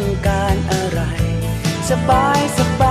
ร สบายสบาย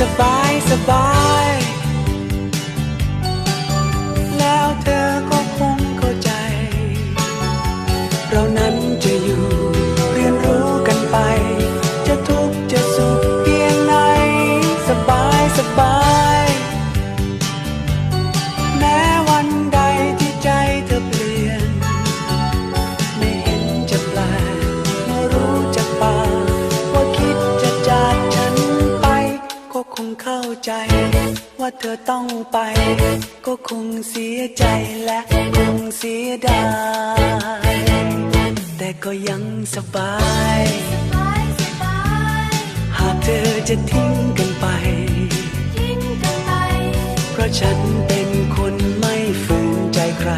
สบายสบาย แล้วเธอก็คงเข้าใจ เรานั้น เข้าใจ ว่าเธอต้องไป ก็คงเสียใจและคงเสียดาย แต่ก็ยังสบายสบายสบายหากเธอจะทิ้งกันไปทิ้งกันไป เพราะฉันเป็นคนไม่ฝืนใจใคร